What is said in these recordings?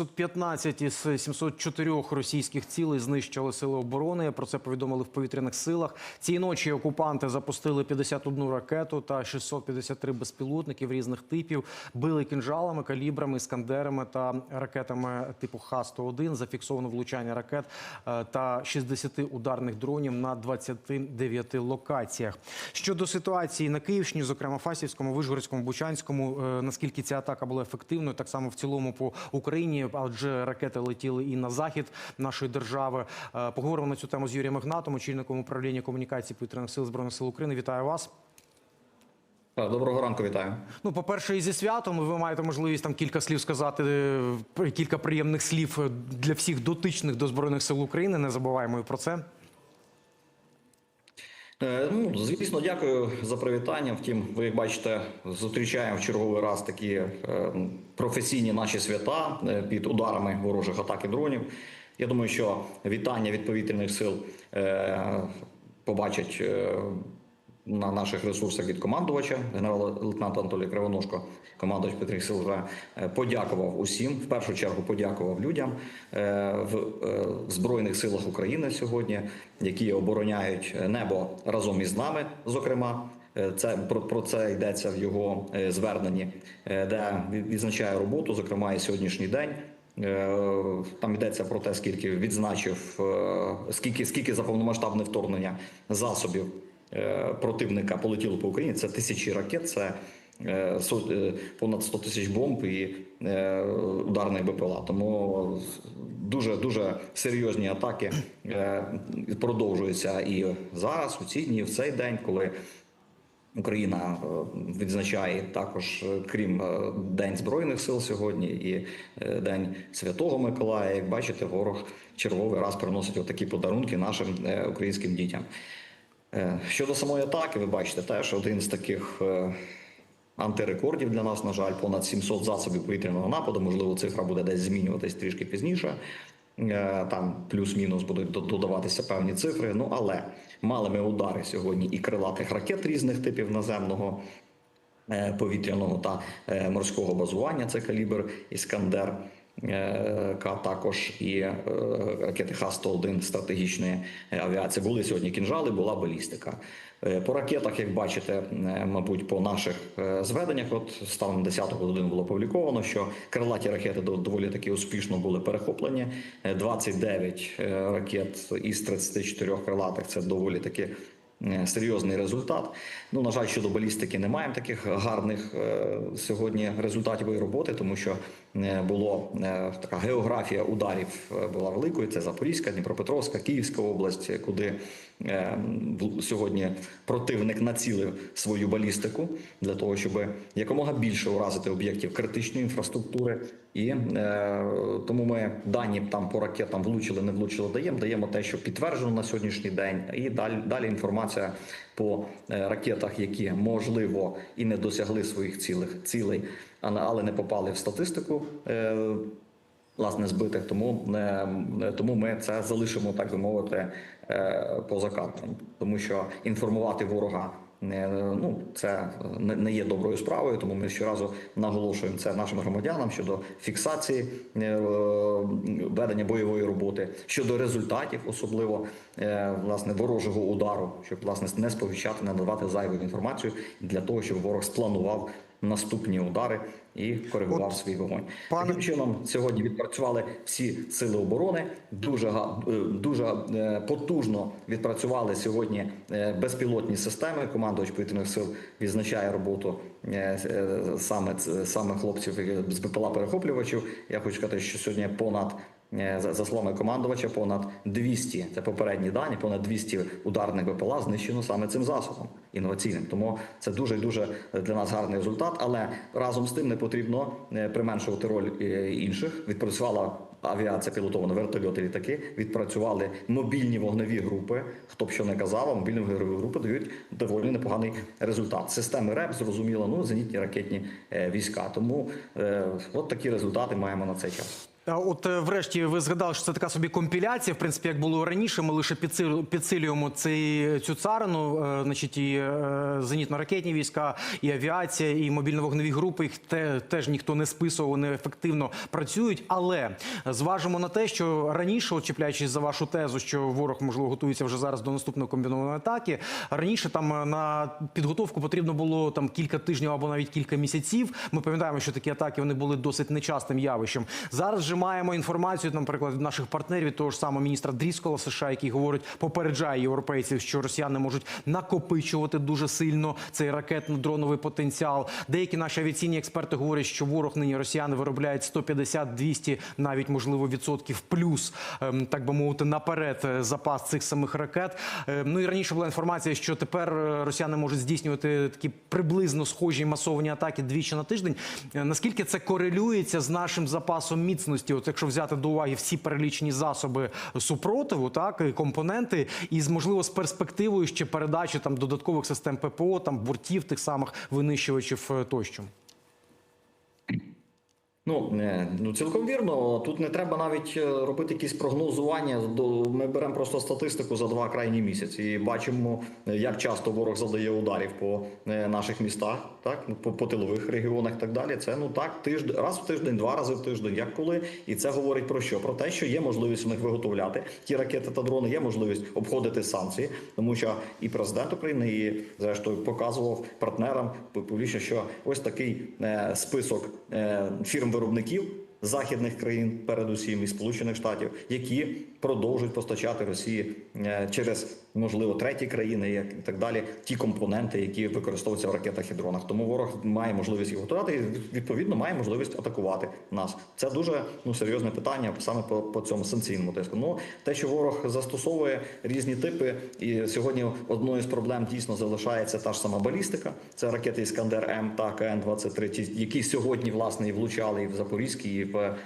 615 із 704 російських цілей знищили сили оборони. Про це повідомили в повітряних силах. Цієї ночі окупанти запустили 51 ракету та 653 безпілотників різних типів. Били кінжалами, калібрами, іскандерами та ракетами типу Х-101. Зафіксовано влучання ракет е, та 60 ударних дронів на 29 локаціях. Щодо ситуації на Київщині, зокрема Фасівському, Вишгородському, Бучанському, е, наскільки ця атака була ефективною, так само в цілому по Україні, адже ракети летіли і на захід нашої держави. Е, Поговоримо на цю тему з Юрієм Ігнатом, очільником управління комунікації повітряних сил збройних сил України. Вітаю вас. Доброго ранку, вітаю. Ну, по-перше, і зі святом ви маєте можливість там кілька слів сказати, е, кілька приємних слів е, для всіх дотичних до збройних сил України. Не забуваємо і про це. Е, Ну, звісно, дякую за привітання. Втім, ви як бачите, зустрічаємо в черговий раз такі е, професійні наші свята е, під ударами ворожих атак і дронів. Я думаю, що вітання від повітряних сил побачать на наших ресурсах від командувача генерала лейтенанта Анатолія Кривоножко. Командувач Петрих сил е, подякував усім. В першу чергу подякував людям е, в е, збройних силах України сьогодні, які обороняють небо разом із нами. Зокрема, це про, про це йдеться в його зверненні, де відзначає роботу, зокрема і сьогоднішній день. Там йдеться про те, скільки відзначив, скільки скільки за повномасштабне вторгнення засобів противника полетіло по Україні. Це тисячі ракет, це е, е, понад 100 тисяч бомб і е, ударних БПЛА. Тому дуже дуже серйозні атаки е, продовжуються і зараз, у ці дні, в цей день, коли. Україна е, відзначає також, е, крім е, День Збройних сил сьогодні і е, День Святого Миколая. Як бачите, ворог черговий раз приносить отакі подарунки нашим е, українським дітям. Е, Щодо самої атаки, ви бачите, теж один з таких е, антирекордів для нас, на жаль, понад 700 засобів повітряного нападу. Можливо, цифра буде десь змінюватись трішки пізніше. Е, Там плюс-мінус будуть додаватися певні цифри. Ну але мали ми удари сьогодні і крилатих ракет різних типів наземного. Повітряного та морського базування це калібр Іскандер, е, К також і е, ракети Х-101 стратегічної авіації. Були сьогодні кінжали, була балістика. Е, По ракетах, як бачите, е, мабуть, по наших е, зведеннях, от станом на 10 годину було опубліковано, що крилаті ракети дов- доволі таки успішно були перехоплені. Е, 29 е, ракет із 34 крилатих це доволі таки е, серйозний результат. Ну, на жаль, щодо балістики не маємо таких гарних е, сьогодні результатів і роботи, тому що е, було е, така географія ударів е, була великою. Це Запорізька, Дніпропетровська, Київська область, куди е, сьогодні противник націлив свою балістику для того, щоб якомога більше уразити об'єктів критичної інфраструктури. І е, тому ми дані там по ракетам влучили, не влучили, даємо. Даємо те, що підтверджено на сьогоднішній день, і далі далі інформація по е, ракетах, які можливо і не досягли своїх цілих цілей, але не попали в статистику. Е, Власне, збитих, тому не тому ми це залишимо, так би мовити, е, поза кадром. Тому що інформувати ворога не ну це не, є доброю справою. Тому ми щоразу наголошуємо це нашим громадянам щодо фіксації е, ведення бойової роботи, щодо результатів, особливо е, власне ворожого удару, щоб власне не сповіщати, не надавати зайву інформацію для того, щоб ворог спланував наступні удари і коригував свій вогонь. пане- Таким чином сьогодні відпрацювали всі сили оборони. Дуже е, дуже е, потужно відпрацювали сьогодні е, безпілотні системи. Командувач повітряних сил відзначає роботу саме саме хлопців з БПЛА перехоплювачів. Я хочу сказати, що сьогодні понад за за словами командувача, понад 200, це попередні дані, понад 200 ударних БПЛА знищено саме цим засобом інноваційним. Тому це дуже дуже для нас гарний результат. Але разом з тим не потрібно е, применшувати роль е, інших. Відпрацювала авіація пілотована, вертольоти, літаки. Відпрацювали мобільні вогневі групи. Хто б що не казав, а мобільні вогневі групи дають доволі непоганий результат. Системи РЕП зрозуміло, ну зенітні ракетні е, війська. Тому е, от такі результати маємо на цей час. От е, врешті ви згадали, що це така собі компіляція. В принципі, як було раніше, ми лише підсилю- підсилюємо цей, цю царину, е, значить, і е, зенітно-ракетні війська, і авіація, і мобільно-вогневі групи. Їх те, теж ніхто не списував, вони ефективно працюють. Але зважимо на те, що раніше, от чіпляючись за вашу тезу, що ворог можливо готується вже зараз до наступної комбінованої атаки. Раніше там на підготовку потрібно було там кілька тижнів або навіть кілька місяців. Ми пам'ятаємо, що такі атаки вони були досить нечастим явищем. Зараз же маємо інформацію, наприклад, від наших партнерів, від того ж самого міністра Дріскола США, який говорить, попереджає європейців, що росіяни можуть накопичувати дуже сильно цей ракетно-дроновий потенціал. Деякі наші авіаційні експерти говорять, що ворог нині росіяни виробляють 150-200, навіть можливо відсотків плюс, ем, так би мовити, наперед е, запас цих самих ракет. Е, Ну і раніше була інформація, що тепер е, росіяни можуть здійснювати такі приблизно схожі масовані атаки двічі на тиждень. Е, Наскільки це корелюється з нашим запасом міцності? От якщо взяти до уваги всі перелічені засоби супротиву, так і компоненти, і з можливо з перспективою ще передачі там додаткових систем ППО, там бортів тих самих винищувачів е, тощо. Ну, ну цілком вірно. Тут не треба навіть е, робити якісь прогнозування. Ми беремо просто статистику за два крайні місяці і бачимо, е, як часто ворог завдає ударів по е, наших містах, так ну, по, по тилових регіонах. і Так далі. Це ну так тиждень, раз в тиждень, два рази в тиждень, як коли. І це говорить про що? Про те, що є можливість у них виготовляти ті ракети та дрони, є можливість обходити санкції, тому що і президент України, і зрештою показував партнерам публічно, що ось такий е, список е, фірм-виробників західних країн, передусім і Сполучених Штатів, які продовжують постачати Росії е, через можливо треті країни, як і так далі, ті компоненти, які використовуються в ракетах і дронах. Тому ворог має можливість їх готувати і відповідно має можливість атакувати нас. Це дуже ну серйозне питання саме по, по цьому санкційному тиску. Ну те, що ворог застосовує різні типи, і сьогодні одною з проблем дійсно залишається та ж сама балістика. Це ракети Іскандер М та КН 23 ті, які сьогодні власне і влучали і в Запорізькій, і в.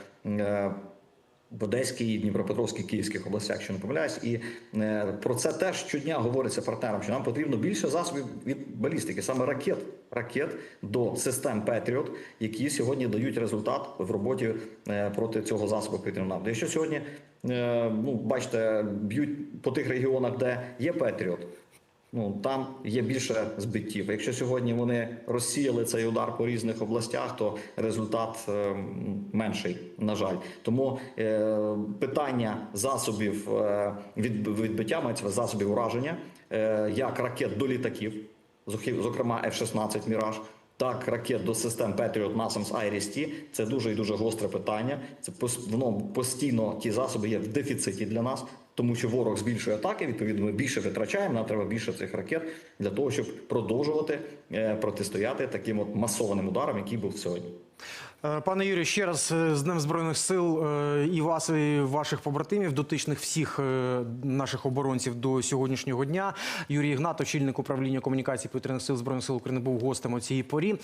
В Одеській, Дніпропетровській, Київських областях, якщо не помиляюсь, і е, про це теж щодня говориться партнерам, що нам потрібно більше засобів від балістики, саме ракет, ракет до систем Петріот, які сьогодні дають результат в роботі е, проти цього засобу повітряного нападу. Якщо сьогодні, е, ну бачите, б'ють по тих регіонах, де є Петріот. Ну там є більше збиттів. Якщо сьогодні вони розсіяли цей удар по різних областях, то результат е, менший, на жаль. Тому е, питання засобів е, від, відбиття мається засобів ураження, е, як ракет до літаків, зокрема F-16 Міраж. Так, ракет до систем Patriot NASAMS IRIS-T – це дуже і дуже гостре питання. Це воно постійно ті засоби є в дефіциті для нас, тому що ворог збільшує атаки. Відповідно, ми більше витрачаємо. Нам треба більше цих ракет для того, щоб продовжувати е, протистояти таким от масованим ударам, який був сьогодні. Е, Пане Юрію, ще раз е, з Днем Збройних сил і вас, і ваших побратимів, дотичних всіх наших оборонців до сьогоднішнього дня. Юрій Ігнат, очільник управління комунікації повітряних сил Збройних сил України, був гостем у цій порі.